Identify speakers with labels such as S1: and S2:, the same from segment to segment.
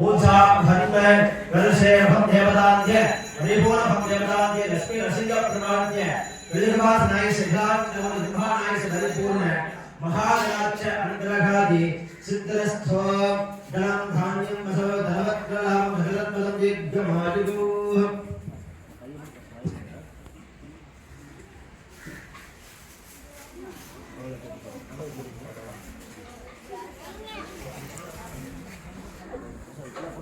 S1: भूषां हन्मे रजसे भक्त्यवदान्य हरिपूर्ण भक्त्यवदान्य लक्ष्मी रसिज प्रमाण्य विदर्भास नाय सिद्धार्थ नमो निर्भा नाय सिद्धपूर्ण महागणाच्च अनुग्रहादि सिद्धरस्थो दलं धान्यं वसो धनवत्कलां भगवत्पदं दीर्घमायुः Thank you.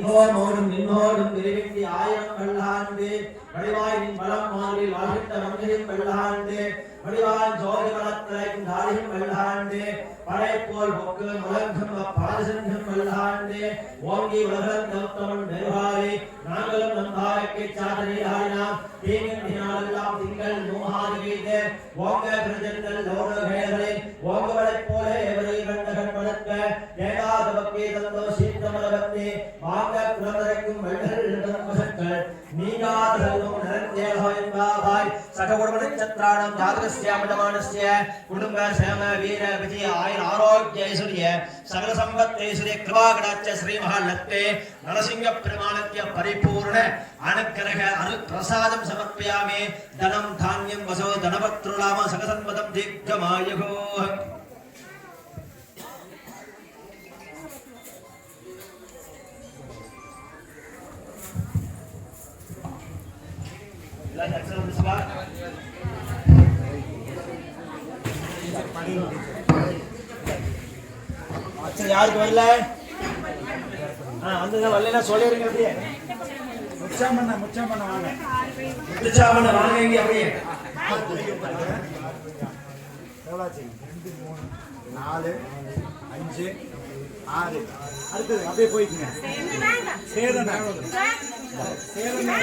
S1: அதிகோமோடும் நின்னோடும் விரிவின்றி ஆயம் கல்லாண்டு. வடிவாயின் பலம் மாறி வாழ்கின்ற மந்திரின் கல்லாண்டு. வடிவான் ஜோதி வளத்திரையும் தாரியும் வல்லாண்டு படைப்போல் பொக்கு முழங்கும் பாரசங்கம் கல்லாண்டு. ஓங்கி உலகம் கௌத்தமன் பெருவாரி நாங்களும் நம்பாய்க்கு சாதனை ஆடினாம் தீங்கினாலெல்லாம் திங்கள் நூகாது வைத்து ஓங்க பிரஜன்கள் லோகவேதனை ஓங்குவளைப் போல எவரை வளர்க்க தந்தோ சீத்தமரவத்தி வாங்க குலவரைக்கும் வெள்ளல் தன்மசக்கள் நீங்காத செல்வம் நிறந்தேகோ என்பாவாய் சககுடும்ப நட்சத்திராணம் ஜாதகஸ்யாமிடமானஸ்ய குடும்ப சேம வீர விஜய ஆயுர் ஆரோக்கிய ஐஸ்வர்ய சகல சம்பத் ஐஸ்வர்ய கிருபாகடாச்ச ஸ்ரீ மகாலத்தே நரசிங்க பிரமாணத்திய பரிபூர்ண அனுக்கிரக அரு பிரசாதம் சமர்ப்பியாமே தனம் தானியம் வசோ தனபத்ருலாம சகசன்மதம் தீர்க்கமாயகோ. எல்லாரும் அக்ஷரம் பிடிச்சுக்கா. அச்சம் யாருக்கு வரல? ஆ வந்து வரலன்னா சொல்லிருங்க அப்படியே.
S2: முச்சாமண்ணா முச்சாமண்ணா வாங்க.
S1: திருச்சாமலை வாங்க இங்க அப்படியே.
S2: எவ்வளோச்சு ரெண்டு மூணு நாலு அஞ்சு ஆறு. அடுத்தது அப்படியே போய்க்குங்க சேதனா சேதனா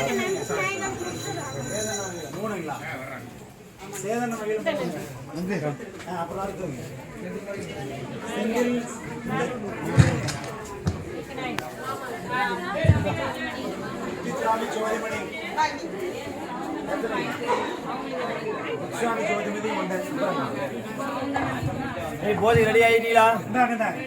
S2: மூணுங்களா சேதன வகையில் அப்புறம் அடுத்ததுங்க செந்தில். சுவாமி ஜோதிமணி சுவாமி
S1: ஏய் போதி ரெடி ஆயிட்டீங்களா?
S2: இந்தாங்க இந்தாங்க.